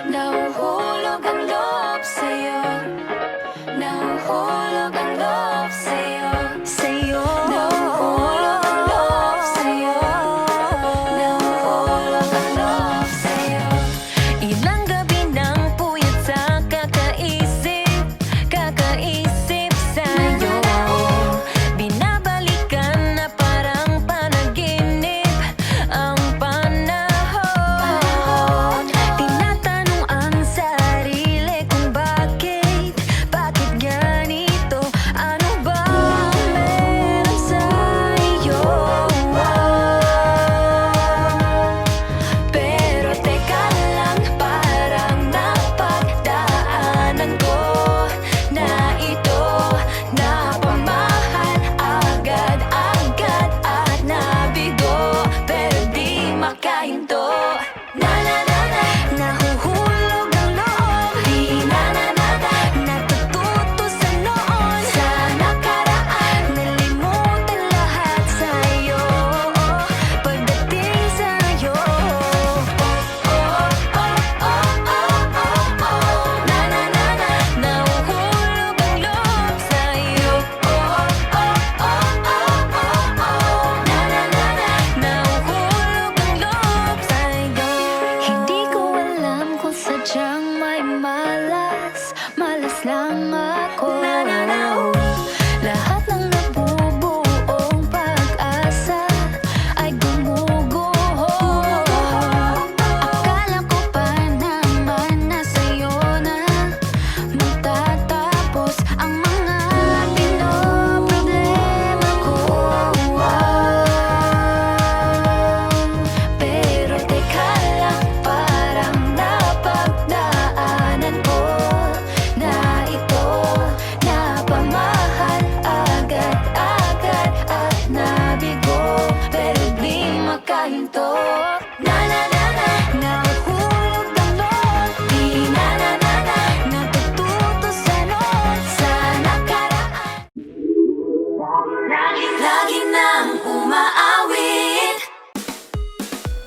Nahuhulog ang loob sa'yo. Nahuhulog ang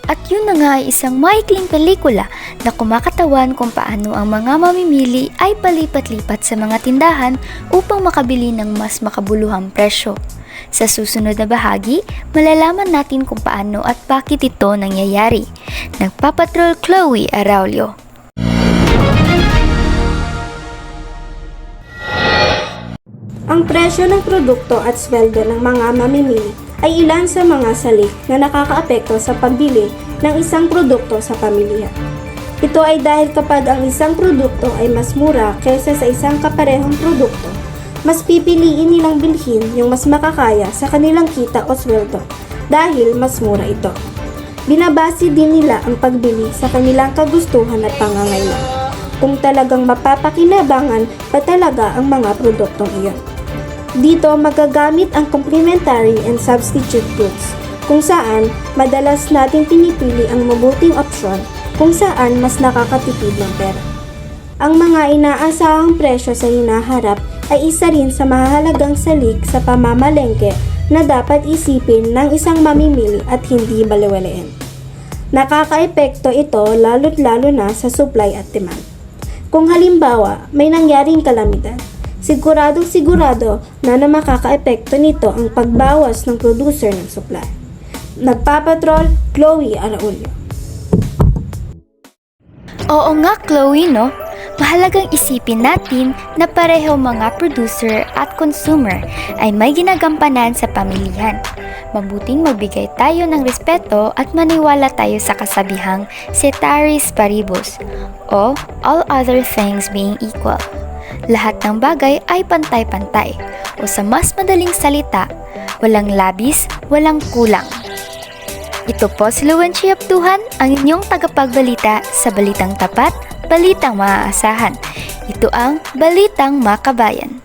At yun na nga ay isang maikling pelikula na kumakatawan kung paano ang mga mamimili ay palipat-lipat sa mga tindahan upang makabili ng mas makabuluhang presyo. Sa susunod na bahagi, malalaman natin kung paano at bakit ito nangyayari. Nagpapatrol Chloe Araulio. Ang presyo ng produkto at sweldo ng mga mamimili ay ilan sa mga salik na nakakaapekto sa pagbili ng isang produkto sa pamilya. Ito ay dahil kapag ang isang produkto ay mas mura kaysa sa isang kaparehong produkto, mas pipiliin nilang bilhin yung mas makakaya sa kanilang kita o sweldo dahil mas mura ito. Binabase din nila ang pagbili sa kanilang kagustuhan at pangangailangan kung talagang mapapakinabangan pa talaga ang mga produktong iyon. Dito magagamit ang complementary and substitute goods kung saan madalas natin pinipili ang mabuting opsyon kung saan mas nakakatipid ng pera. Ang mga inaasahang presyo sa hinaharap ay isa rin sa mahalagang salik sa pamamalengke na dapat isipin ng isang mamimili at hindi baliwalain. Nakakaepekto ito lalo't lalo na sa supply at demand. Kung halimbawa may nangyaring kalamidad, siguradong sigurado na na makakaepekto nito ang pagbawas ng producer ng supply. Nagpapatrol, Chloe Araulio. Oo nga Chloe no, mahalagang isipin natin na pareho mga producer at consumer ay may ginagampanan sa pamilihan. Mabuting magbigay tayo ng respeto at maniwala tayo sa kasabihang ceteris paribus o all other things being equal. Lahat ng bagay ay pantay-pantay o sa mas madaling salita, walang labis, walang kulang. Ito po si Luwenchi Abduhan, ang inyong tagapagbalita sa Balitang Tapat, Balitang Maaasahan. Ito ang Balitang Makabayan.